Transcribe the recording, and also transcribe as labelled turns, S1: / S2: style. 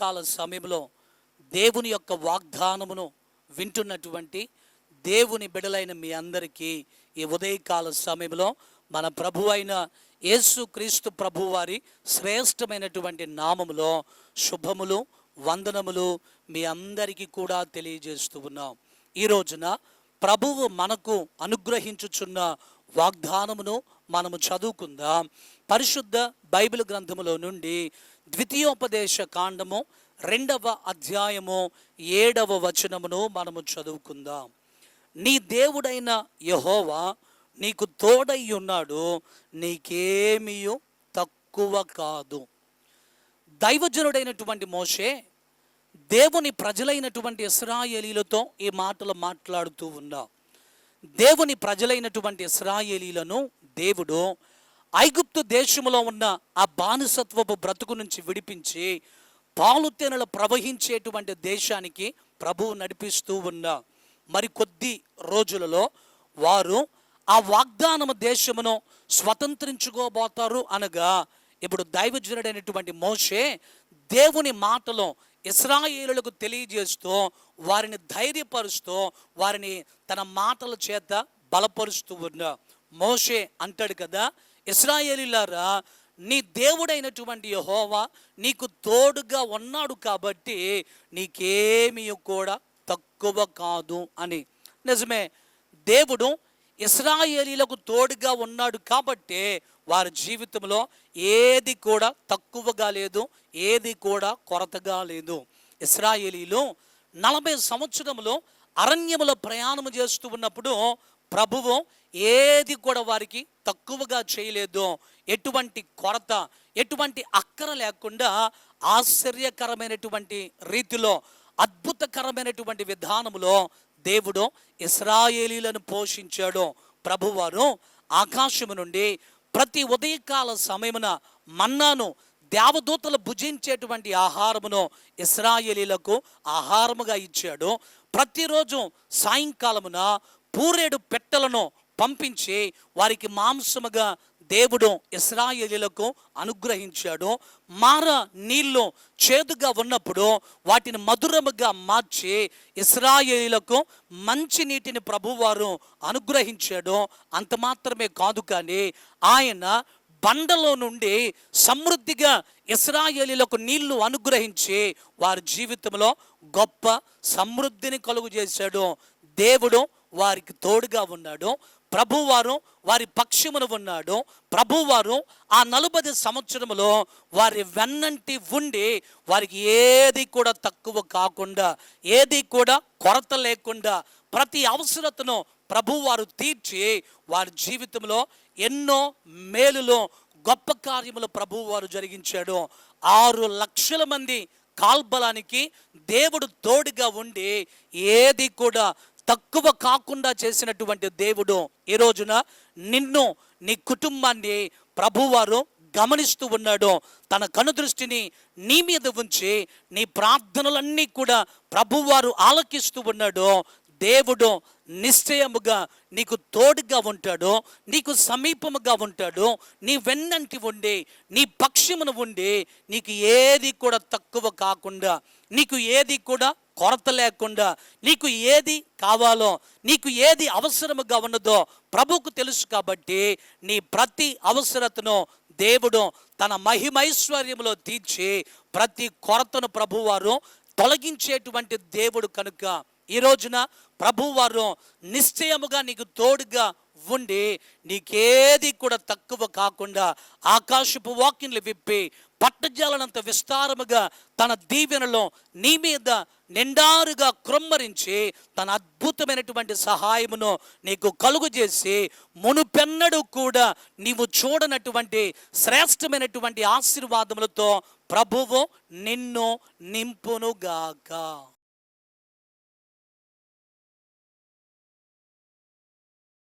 S1: ఉదయకాల సమయంలో దేవుని యొక్క వాగ్దానమును వింటున్నటువంటి దేవుని బిడలైన మీ అందరికీ ఈ ఉదయకాల సమయంలో మన ప్రభు అయిన యేసుక్రీస్తు ప్రభు వారి శ్రేష్టమైనటువంటి నామములో శుభములు వందనములు మీ అందరికీ కూడా తెలియజేస్తూ ఉన్నాం. ఈ రోజున ప్రభువు మనకు అనుగ్రహించుచున్న వాగ్దానమును మనము చదువుకుందాం. పరిశుద్ధ బైబిల్ గ్రంథములో నుండి ద్వితీయోపదేశ కాండము రెండవ అధ్యాయము ఏడవ వచనమును మనము చదువుకుందాం. నీ దేవుడైన యహోవా నీకు తోడై ఉన్నాడు నీకేమీ తక్కువ కాదు. దైవజనుడైనటువంటి మోషే దేవుని ప్రజలైనటువంటి ఇస్రాయేలీలతో ఈ మాటలు మాట్లాడుతూ ఉన్నా. దేవుని ప్రజలైనటువంటి ఇస్రాయేలీలను దేవుడు ఐగుప్తు దేశములో ఉన్న ఆ బానిసత్వపు బ్రతుకు నుంచి విడిపించి పాలుతెనలు ప్రవహించేటువంటి దేశానికి ప్రభువు నడిపిస్తూ ఉన్న మరి కొద్ది రోజులలో వారు ఆ వాగ్దానము దేశమును స్వతంత్రించుకోబోతారు అనగా ఇప్పుడు దైవజనుడైనటువంటి మోషే దేవుని మాటలో ఇస్రాయేలులకు తెలియజేస్తూ వారిని ధైర్యపరుస్తూ వారిని తన మాటల చేత బలపరుస్తూ ఉన్న మోషే అంటాడు కదా ఇస్రాయేలీలారా నీ దేవుడైనటువంటి యహోవా నీకు తోడుగా ఉన్నాడు కాబట్టి నీకేమీ కూడా తక్కువ కాదు అని. నిజమే దేవుడు ఇస్రాయేలీలకు తోడుగా ఉన్నాడు కాబట్టి వారి జీవితంలో ఏది కూడా తక్కువగా లేదు ఏది కూడా కొరతగా లేదు. ఇస్రాయేలీలు నలభై సంవత్సరంలో అరణ్యములో ప్రయాణం చేస్తూ ఉన్నప్పుడు ప్రభువు ఏది కూడా వారికి తక్కువగా చేయలేదు. ఎటువంటి కొరత ఎటువంటి అక్కర లేకుండా ఆశ్చర్యకరమైనటువంటి రీతిలో అద్భుతకరమైనటువంటి విధానములో దేవుడు ఇస్రాయేలీలను పోషించాడు. ప్రభువారు ఆకాశము నుండి ప్రతి ఉదయకాల సమయమున మన్నాను దేవదూతలు భుజించేటువంటి ఆహారమును ఇస్రాయేలీలకు ఆహారముగా ఇచ్చాడు. ప్రతిరోజు సాయంకాలమున పూరేడు పెట్టెలను పంపించి వారికి మాంసముగా దేవుడు ఇస్రాయేలీలకు అనుగ్రహించాడు. మార నీళ్ళు చేదుగా ఉన్నప్పుడు వాటిని మధురముగా మార్చి ఇస్రాయేలీలకు మంచి నీటిని ప్రభువారు అనుగ్రహించాడు. అంత మాత్రమే కాదు కానీ ఆయన బండలో నుండి సమృద్ధిగా ఇస్రాయేలీలకు నీళ్ళు అనుగ్రహించి వారి జీవితంలో గొప్ప సమృద్ధిని కలుగు చేశాడు. దేవుడు వారికి తోడుగా ఉన్నాడు. ప్రభువారు వారి పక్షమును ఉన్నాడు. ప్రభువారు ఆ నలభై సంవత్సరంలో వారి వెన్నంటి ఉండి వారికి ఏది కూడా తక్కువ కాకుండా ఏది కూడా కొరత లేకుండా ప్రతి అవసరతను ప్రభువారు తీర్చి వారి జీవితంలో ఎన్నో మేలులో గొప్ప కార్యములు ప్రభువారు జరిగించాడు. ఆరు లక్షల మంది కాల్బలానికి దేవుడు తోడుగా ఉండి ఏది కూడా తక్కువ కాకుండా చేసినటువంటి దేవుడు ఈ రోజున నిన్ను నీ కుటుంబాన్ని ప్రభువారు గమనిస్తూ ఉన్నాడు. తన కనుదృష్టిని నీ మీద ఉంచి నీ ప్రార్థనలన్నీ కూడా ప్రభువారు ఆలకిస్తూ ఉన్నాడు. దేవుడు నిశ్చయముగా నీకు తోడుగా ఉంటాడు నీకు సమీపముగా ఉంటాడు నీ వెన్నంటి ఉండి నీ పక్షమును ఉండి నీకు ఏది కూడా తక్కువ కాకుండా నీకు ఏది కూడా కొరత లేకుండా నీకు ఏది కావాలో నీకు ఏది అవసరముగా ఉన్నదో ప్రభుకు తెలుసు కాబట్టి నీ ప్రతి అవసరతను దేవుడు తన మహిమైశ్వర్యములో తీర్చి ప్రతి కొరతను ప్రభువారు తొలగించేటువంటి దేవుడు కనుక ఈ రోజున ప్రభువారు నిశ్చయముగా నీకు తోడుగా ఉండి నీకేది కూడా తక్కువ కాకుండా ఆకాశపు వాక్యంలు విప్పి పట్టజాలనంత విస్తారముగా తన దీవెనలో నీ మీద నిండారుగా క్రొమ్మరించి తన అద్భుతమైనటువంటి సహాయమును నీకు కలుగు చేసి మునుపెన్నడు కూడా నీవు చూడనటువంటి శ్రేష్టమైనటువంటి ఆశీర్వాదములతో ప్రభువు నిన్ను నింపునుగాక.